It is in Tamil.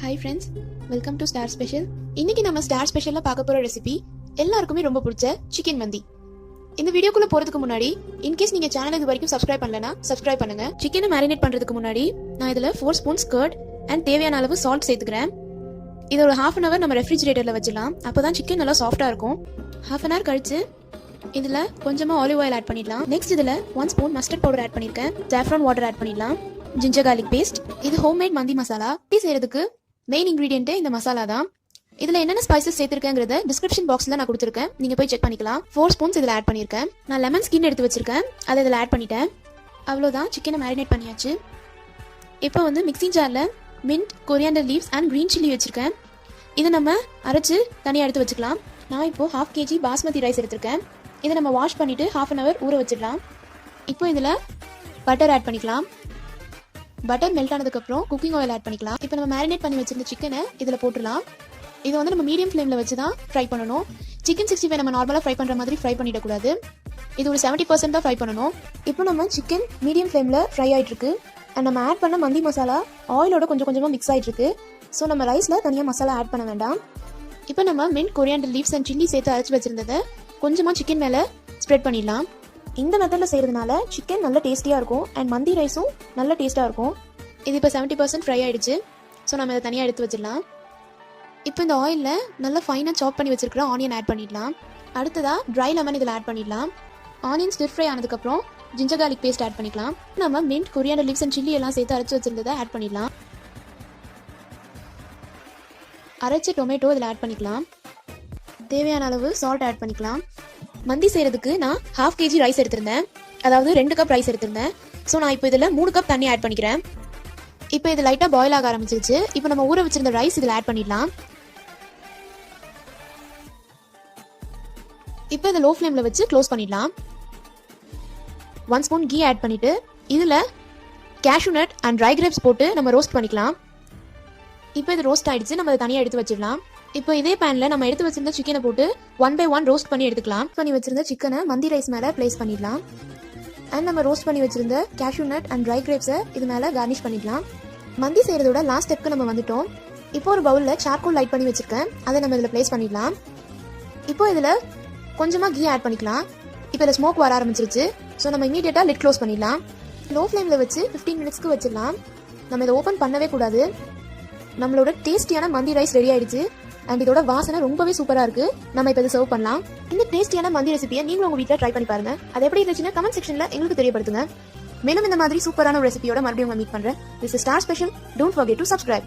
Hi friends welcome to star special இன்னைக்கு நம்ம ஸ்டார் ஸ்பெஷலில் பார்க்க போகிற ரெசிபி எல்லாருக்குமே ரொம்ப பிடிச்ச சிக்கன் மந்தி. இந்த வீடியோக்குள்ள போறதுக்கு முன்னாடி இன்கேஸ் நீங்க சேனல் இது வரைக்கும் சப்ஸ்கிரைப் பண்ணலனா சப்ஸ்கிரைப் பண்ணுங்க. சிக்கனை மேரினேட் பண்றதுக்கு முன்னாடி நான் இதுல ஃபோர் ஸ்பூன்ஸ் கர்ட் அண்ட் தேவையான அளவு சால்ட் சேர்த்துக்கிறேன். இது ஒரு ஹாஃப் அன் அவர் நம்ம ரெஃப்ரிஜிரேட்டரில் வச்சிடலாம். அப்பதான் சிக்கன் நல்லா சாஃப்டாக இருக்கும். ஹாஃப் அன் ஹவர் கழிச்சு இதில் கொஞ்சமாக ஆலிவ் ஆயில் ஆட் பண்ணிடலாம். நெக்ஸ்ட் இதில் one spoon mustard powder add பண்ணிருக்கேன். ஜாஃப்ரான் வாட்டர் ஆட் பண்ணிடலாம். ஜிஞ்சர் கார்லிக் பேஸ்ட் இது ஹோம்மேட் மந்தி மசாலா. டீ செய்யறதுக்கு மெயின் இன்கிரீடியன்ட்டே இந்த மசாலா தான். இதுல என்னென்ன ஸ்பைசஸ் சேர்த்திருக்கேங்கிறத டிஸ்கிரிப்ஷன் பாக்ஸ்ல நான் கொடுத்துருக்கேன். நீங்க போய் செக் பண்ணிக்கலாம். ஃபோர் ஸ்பூன்ஸ் இதுல ஆட் பண்ணியிருக்கேன். நான் லெமன் ஸ்கின் எடுத்து வச்சிருக்கேன். அதை இதில் ஆட் பண்ணிட்டேன். அவ்வளோதான் சிக்கனை மேரினேட் பண்ணியாச்சு. இப்போ வந்து மிக்ஸிங் ஜாரில் mint coriander leaves and green chilli வச்சிருக்கேன். இதை நம்ம அரைச்சு தனியாக எடுத்து வச்சுக்கலாம். நான் இப்போ ஹாஃப் கேஜி பாஸ்மதி ரைஸ் எடுத்திருக்கேன். இதை நம்ம வாஷ் பண்ணிட்டு ஹாஃப் அன் ஹவர் ஊற வச்சிடலாம். இப்போ இதில் பட்டர் ஆட் பண்ணிக்கலாம். பட்டர் மெல்ட் ஆனதுக்கப்புறம் குக்கிங் ஆயில் ஆட் பண்ணிக்கலாம். இப்போ நம்ம மேரினேட் பண்ணி வச்சிருந்த சிக்கனை இதில் போட்டுடலாம். இதை வந்து நம்ம மீடியம் ஃப்ளேமில் வச்சு தான் ஃப்ரை பண்ணணும். சிக்கன் சிக்ஸ்டி ஃபைவ் நம்ம நார்மலாக ஃப்ரை பண்ணுற மாதிரி ஃப்ரை பண்ணிடக்கூடாது. இது ஒரு செவன்ட்டி பர்சன்ட் தான் ஃப்ரை பண்ணணும். இப்போ நம்ம சிக்கன் மீடியம் ஃப்ளேமில் ஃப்ரை ஆயிட்டு அண்ட் நம்ம ஆட் பண்ண மந்தி மசாலா ஆயிலோட கொஞ்சம் கொஞ்சமாக மிக்ஸ் ஆகிட்டுருக்கு ஸோ நம்ம ரைஸில் தனியாக மசாலா ஆட் பண்ண வேண்டாம். இப்போ நம்ம mint coriander leaves and chilli சேர்த்து அரைச்சி வச்சுருந்ததை கொஞ்சமாக சிக்கன் மேலே ஸ்ப்ரெட் பண்ணிடலாம். இந்த மெத்தடில் செய்கிறதுனால சிக்கன் நல்ல டேஸ்டியாக இருக்கும் அண்ட் மந்தி ரைஸும் நல்ல டேஸ்ட்டாக இருக்கும். இது இப்போ செவன்ட்டி பர்சன்ட் ஃப்ரை ஆகிடுச்சு ஸோ நம்ம இதை தனியாக எடுத்து வச்சிடலாம். இப்போ இந்த ஆயிலில் நல்லா ஃபைனாக சாப் பண்ணி வச்சிருக்கிற ஆனியன் ஆட் பண்ணிடலாம். அடுத்ததாக ட்ரை லெமன் இதில் ஆட் பண்ணிடலாம். ஆனியன் ஸ்டிர் ஃப்ரை ஆனதுக்கப்புறம் ஜிஞ்சர் கார்லிக் பேஸ்ட் ஆட் பண்ணிக்கலாம். நம்ம mint coriander leaves and chilli எல்லாம் சேர்த்து அரைச்சி வச்சிருந்ததை ஆட் பண்ணிடலாம். அரைச்ச டொமேட்டோ இதில் ஆட் பண்ணிக்கலாம். தேவையான அளவு சால்ட் ஆட் பண்ணிக்கலாம். மந்தி செய்கிறதுக்கு நான் ஹாஃப் கேஜி ரைஸ் எடுத்திருந்தேன். அதாவது ரெண்டு கப் ரைஸ் எடுத்திருந்தேன். ஸோ நான் இப்போ இதில் மூணு கப் தண்ணி ஆட் பண்ணிக்கிறேன். இப்போ இது லைட்டாக பாயில் ஆக ஆரம்பிச்சிருச்சு. இப்போ நம்ம ஊற வச்சிருந்த ரைஸ் இதில் ஆட் பண்ணிடலாம். இப்போ இதை லோ ஃப்ளேமில் வச்சு க்ளோஸ் பண்ணிடலாம். ஒன் ஸ்பூன் கீ ஆட் பண்ணிவிட்டு இதில் cashew nut and dry grapes போட்டு நம்ம ரோஸ்ட் பண்ணிக்கலாம். இப்போ இது ரோஸ்ட் ஆயிடுச்சு. நம்ம அதை தனியாக எடுத்து வச்சிடலாம். இப்போ இதே பேனில் நம்ம எடுத்து வச்சிருந்த சிக்கனை போட்டு ஒன் பை ஒன் ரோஸ்ட் பண்ணி எடுத்துக்கலாம். பண்ணி வச்சிருந்த சிக்கனை மந்தி ரைஸ் மேலே ப்ளேஸ் பண்ணிடலாம். அண்ட் நம்ம ரோஸ்ட் பண்ணி வச்சிருந்த கேஷ்யூ நட் அண்ட் ட்ரை கிரேப்ஸை இது மேலே கார்னிஷ் பண்ணிடலாம். மந்தி செய்கிறதோட லாஸ்ட் ஸ்டெப்க்கு நம்ம வந்துட்டோம். இப்போ ஒரு பவுலில் சார்கோல் லைட் பண்ணி வச்சிருக்கேன். அதை நம்ம இதில் ப்ளேஸ் பண்ணிடலாம். இப்போ இதில் கொஞ்சமாக கீ ஆட் பண்ணிக்கலாம். இப்போ இதில் ஸ்மோக் வர ஆரம்பிச்சிருச்சு. ஸோ நம்ம இமீடியட்டாக லிட் க்ளோஸ் பண்ணிடலாம். லோ ஃப்ளேமில் வச்சு ஃபிஃப்டீன் மினிட்ஸ்க்கு வச்சிடலாம். நம்ம இதை ஓப்பன் பண்ணவே கூடாது. நம்மளோட டேஸ்டியான மந்தி ரைஸ் ரெடி ஆயிடுச்சு. அண்ட் இதோட வாசனை ரொம்பவே சூப்பரா இருக்கு. நம்ம இப்போ இதை சர்வ் பண்ணலாம். இந்த டேஸ்டியான மந்தி ரெசிபியை நீங்களும் உங்க வீட்டில் ட்ரை பண்ணி பாருங்க. அது எப்படி இருந்துச்சுன்னா கமெண்ட் செக்ஷன்ல எங்களுக்கு தெரியப்படுத்துங்க. மேலும் இந்த மாதிரி சூப்பரான ஒரு ரெசிபியோட மறுபடியும் உங்களை மீட் பண்றேன். This star special don't forget to subscribe